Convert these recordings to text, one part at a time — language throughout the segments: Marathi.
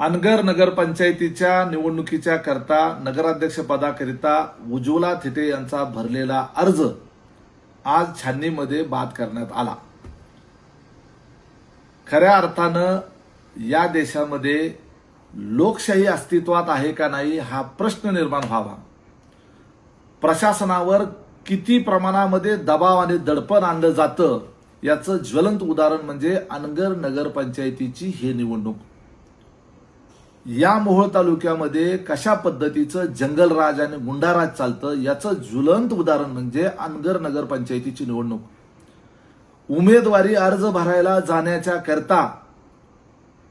अनगर नगरपंचायतीच्या निवडणुकीच्या करता नगराध्यक्ष पदाकरिता उज्ज्वला थिटे यांचा भरलेला अर्ज आज छाननीमध्ये बाद करण्यात आला. खऱ्या अर्थानं या देशामध्ये लोकशाही अस्तित्वात आहे का नाही हा प्रश्न निर्माण व्हावा. प्रशासनावर किती प्रमाणामध्ये दबाव आणि दडपण आणलं जातं याचं ज्वलंत उदाहरण म्हणजे अनगर नगरपंचायतीची ही निवडणूक. या मोहोळ तालुक्यामध्ये कशा पद्धतीचं जंगलराज आणि गुंडाराज चालतं याचं ज्वलंत उदाहरण म्हणजे अनगर नगरपंचायतीची निवडणूक. उमेदवारी अर्ज भरायला जाण्याच्या करता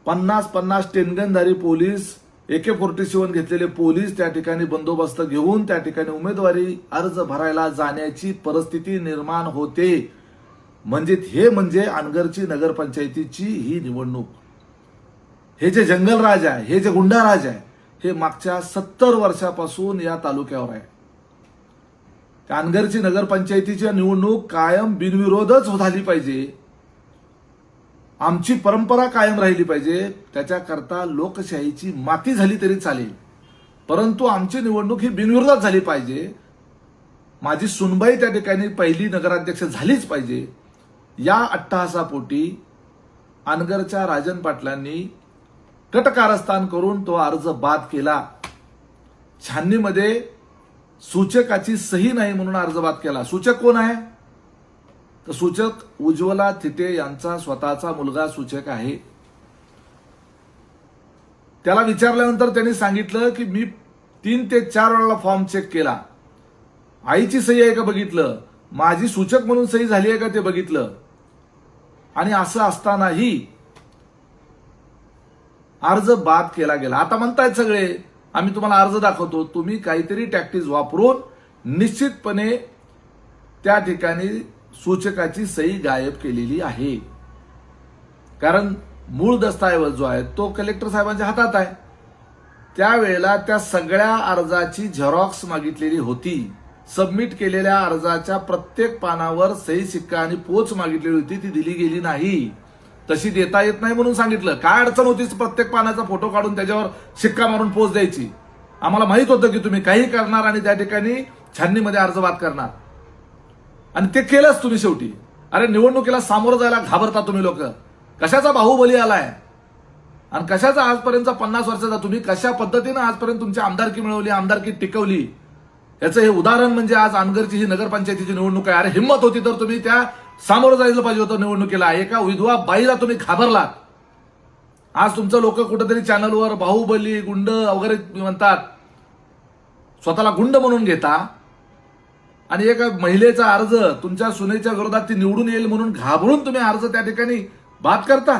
पन्नास पन्नास टेनगनधारी पोलीस एके फोर्टी सेवन घेतलेले पोलीस त्या ठिकाणी बंदोबस्त घेऊन त्या ठिकाणी उमेदवारी अर्ज भरायला जाण्याची परिस्थिती निर्माण होते. म्हणजे हे म्हणजे अनगरची नगरपंचायतीची ही निवडणूक. हे जे जंगलराज आहे हे जे गुंडा राज आहे हे मागच्या सत्तर वर्षापासून या तालुक्यावर आहे. कानगरची नगरपंचायतीची निवडणूक कायम बिनविरोधच झाली पाहिजे. आमची परंपरा कायम राहिली पाहिजे. त्याच्याकरता लोकशाहीची माती झाली तरी चालेल. परंतु आमची निवडणूक ही बिनविरोधात झाली पाहिजे. माझी सुनबाई त्या ठिकाणी पहिली नगराध्यक्ष झालीच पाहिजे. या अट्टहासापोटी अनगरच्या राजन पाटलांनी कटकारस्थान करून तो अर्ज बाद केला. छाननीमध्ये सूचकाची सही नाही म्हणून अर्ज बाद केला. सूचक कोण आहे? तर सूचक उज्ज्वला थिटे यांचा स्वतःचा मुलगा सूचक आहे. त्याला विचारल्यानंतर त्यांनी सांगितलं की मी तीन ते चार वेळाला फॉर्म चेक केला. आईची सही आहे का बघितलं? माझी सूचक म्हणून सही झाली आहे का ते बघितलं? आणि असं असतानाही अर्ज बाद केला गेला. आता म्हणतायत सगळे आम्ही तुम्हाला अर्ज दाखवतो तुम्ही काहीतरी टॅक्टिस वापरून निश्चितपणे त्या ठिकाणी सूचकाची सही गायब केलेली आहे. कारण मूळ दस्तऐवज जो आहे तो कलेक्टर साहेबांच्या हातात आहे. त्यावेळेला त्या सगळ्या अर्जाची झेरॉक्स मागितलेली होती. सबमिट केलेल्या अर्जाच्या प्रत्येक पानावर सही शिक्का आणि पोच मागितलेली होती ती दिली गेली नाही. तशी देता येत नाही म्हणून सांगितलं. काय अडचण होती प्रत्येक पानाचा फोटो काढून त्याच्यावर शिक्का मारून पोच द्यायची. आम्हाला माहीत होतं की तुम्ही काही करणार आणि त्या ठिकाणी छाननीमध्ये अर्जवाद करणार. आणि ते केलंच तुम्ही शेवटी. अरे निवडणुकीला सामोरं जायला घाबरता तुम्ही लोक. कशाचा बाहुबली आलाय? आणि कशाचा आजपर्यंत पन्नास वर्षाचा तुम्ही? कशा पद्धतीनं आजपर्यंत तुमची आमदारकी मिळवली आमदारकी टिकवली? याचं हे उदाहरण म्हणजे आज आमगरची ही नगरपंचायतीची निवडणूक आहे. अरे हिंमत होती तर तुम्ही त्या सामोरं जायला पाहिजे होतं निवडणुकीला. एका विधवा बाईला तुम्ही घाबरलात. आज तुमचं लोक कुठेतरी चॅनलवर बाहुबली गुंड वगैरे म्हणतात. स्वतःला गुंड म्हणून घेता. आणि एका महिलेचा अर्ज तुमच्या सुनेच्या विरोधात ती निवडून येईल म्हणून घाबरून तुम्ही अर्ज त्या ठिकाणी बात करता.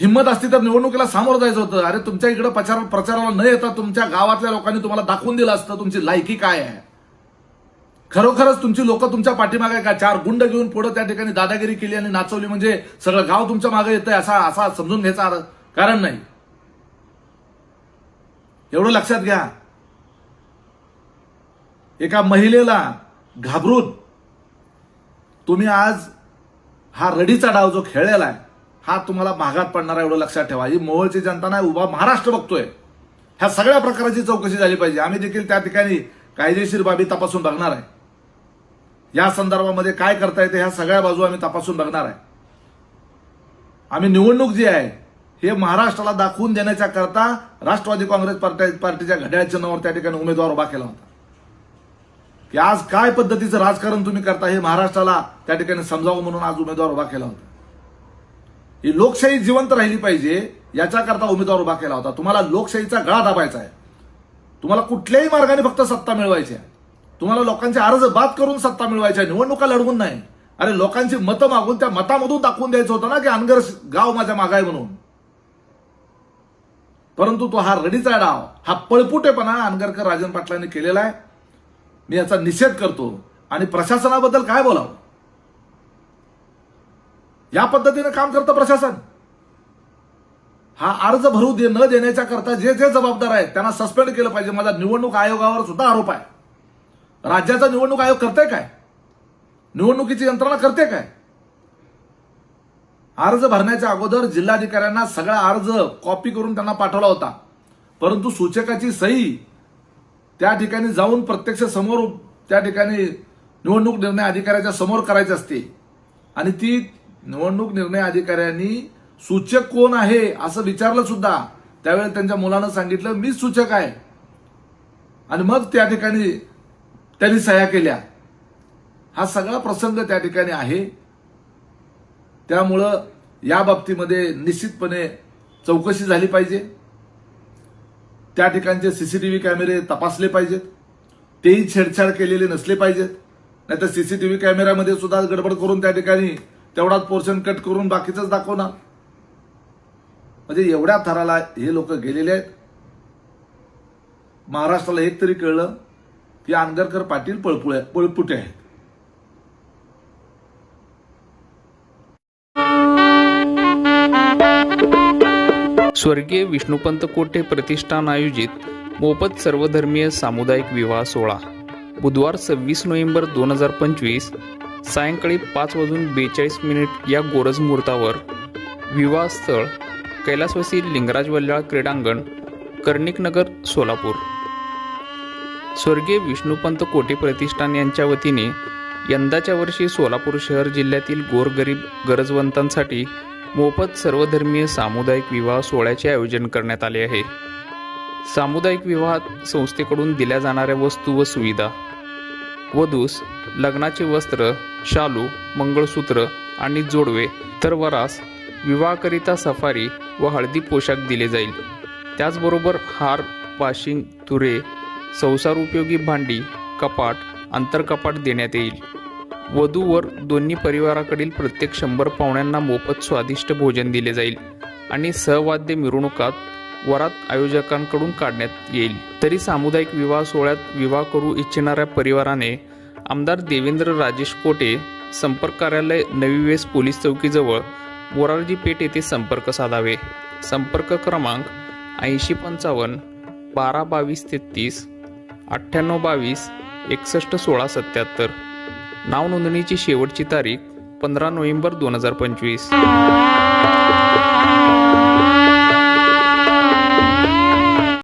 हिंमत असती तर निवडणुकीला सामोरं जायचं होतं. अरे तुमच्या इकडे प्रचार प्रचाराला न येता तुमच्या गावातल्या लोकांनी तुम्हाला दाखवून दिलं असतं तुमची लायकी काय आहे? खरोखरच तुमची लोक तुमच्या पाठीमागे का? चार गुंड घेऊन पुढे त्या ठिकाणी दादागिरी केली आणि नाचवली म्हणजे सगळं गाव तुमच्या मागे येतंय असा असा समजून घ्यायचा कारण नाही. एवढं लक्षात घ्या. एका महिलेला घाबरून तुम्ही आज हा रडीचा डाव जो खेळलेला आहे हा तुम्हाला महागात पडणारा एवढं लक्षात ठेवा. ही मोहोळची जनता नाही उभा महाराष्ट्र बघतोय. ह्या सगळ्या प्रकाराची चौकशी झाली पाहिजे. आम्ही देखील त्या ठिकाणी कायदेशीर बाबी तपासून बघणार आहे. या संदर्भामध्ये काय करता येते ह्या सगळ्या बाजू आम्ही तपासून बघणार आहे. आम्ही निवडणूक जी आहे हे महाराष्ट्राला दाखवून देण्याच्या करता राष्ट्रवादी काँग्रेस पार्टी पार्टीच्या घड्याळ चिन्हावर त्या ठिकाणी उमेदवार उभा केला होता. की आज काय पद्धतीचं राजकारण तुम्ही करता हे महाराष्ट्राला त्या ठिकाणी समजावं म्हणून आज उमेदवार उभा केला होता. ही लोकशाही जिवंत राहिली पाहिजे याच्याकरता उमेदवार उभा केला होता. तुम्हाला लोकशाहीचा गळा दाबायचा आहे. तुम्हाला कुठल्याही मार्गाने फक्त सत्ता मिळवायची आहे. तुम्हाला लोकांचे अर्ज बाद करून सत्ता मिळवायची निवडणुका लढवून नाही. अरे लोकांची मतं मागून त्या मतामधून दाखवून द्यायचं होतं ना की अनगर गाव माझ्या मागाय म्हणून. परंतु तो हा रडीचा डाव हा पळपुटेपणा अनगरकर राजन पाटलांनी केलेला आहे. मी याचा निषेध करतो. आणि प्रशासनाबद्दल काय बोलावं? या पद्धतीने काम करतं प्रशासन. हा अर्ज भरू दे न देण्याच्या करता जे जे जबाबदार आहेत त्यांना सस्पेंड केलं पाहिजे. माझा निवडणूक आयोगावर सुद्धा आरोप आहे. राज्याचा निवडणूक आयोग करते काय? निवडणुकीची यंत्रणा करते काय? अर्ज भरण्याच्या अगोदर जिल्हाधिकाऱ्यांना सगळा अर्ज कॉपी करून त्यांना पाठवला होता. परंतु सूचकाची सही त्या ठिकाणी जाऊन प्रत्यक्ष समोर त्या ठिकाणी निवडणूक निर्णय अधिकाऱ्याच्या समोर करायची असते. आणि ती निवडणूक निर्णय अधिकाऱ्यांनी सूचक कोण आहे असं विचारलं सुद्धा. त्यावेळी त्यांच्या मुलानं सांगितलं मीच सूचक आहे. आणि मग त्या ठिकाणी त्यांनी सह्या केल्या. हा सगळा प्रसंग त्या ठिकाणी आहे. त्यामुळं या बाबतीमध्ये निश्चितपणे चौकशी झाली पाहिजे. त्या ठिकाणचे सीसीटीव्ही कॅमेरे तपासले पाहिजेत. तेही छेडछाड केलेले नसले पाहिजेत. नाहीतर सीसीटीव्ही कॅमेऱ्यामध्ये सुद्धा गडबड करून त्या ठिकाणी तेवढाच पोर्शन कट करून बाकीचंच दाखवणार. म्हणजे एवढ्या थराला हे लोक गेलेले आहेत. महाराष्ट्राला एक तरी कळलं. की आंगरकर पाटील पळपुळे पळपुटे आहेत. स्वर्गीय विष्णुपंत कोटे प्रतिष्ठान आयोजित मोफत सर्वधर्मीय सामुदायिक विवाह सोहळा? बुधवार सव्वीस नोव्हेंबर दोन हजार पंचवीस सायंकाळी पाच वाजून बेचाळीस मिनिट या गोरज मुहूर्तावर विवाह स्थळ कैलासवासी लिंगराज वल्याळ क्रीडांगण कर्णिकनगर सोलापूर. स्वर्गीय विष्णुपंत कोटे प्रतिष्ठान यांच्या वतीने यंदाच्या वर्षी सोलापूर शहर जिल्ह्यातील गोरगरीब गरजवंतांसाठी मोफत सर्वधर्मीय सामुदायिक विवाह सोहळ्याचे आयोजन करण्यात आले आहे. सामुदायिक विवाहात संस्थेकडून दिल्या जाणाऱ्या वस्तू व सुविधा वधूस लग्नाचे वस्त्र शालू मंगळसूत्र आणि जोडवे तर वरास विवाहाकरिता सफारी व हळदी पोशाख दिले जाईल. त्याचबरोबर हार पाशिंग तुरे संसार उपयोगी भांडी कपाट आंतरकपाट देण्यात येईल. वधूवर दोन्ही परिवाराकडील प्रत्येक शंभर पाहुण्यांना मोफत स्वादिष्ट भोजन दिले जाईल आणि सहवाद्य मिरवणुकात वरात आयोजकांकडून काढण्यात येईल. तरी सामुदायिक विवाह सोहळ्यात विवाह करू इच्छिणाऱ्या परिवाराने आमदार देवेंद्र राजेश कोटे संपर्क कार्यालय नवी वेस पोलीस चौकीजवळ मोरारजी पेठ येथे संपर्क साधावे. संपर्क क्रमांक ऐंशी पंचावन्न बारा बावीस तेहतीस अठ्ठ्याण्णव बावीस एकसष्ट सोळा सत्याहत्तर. नाव नोंदणीची शेवटची तारीख पंधरा नोव्हेंबर दोन हजार पंचवीस.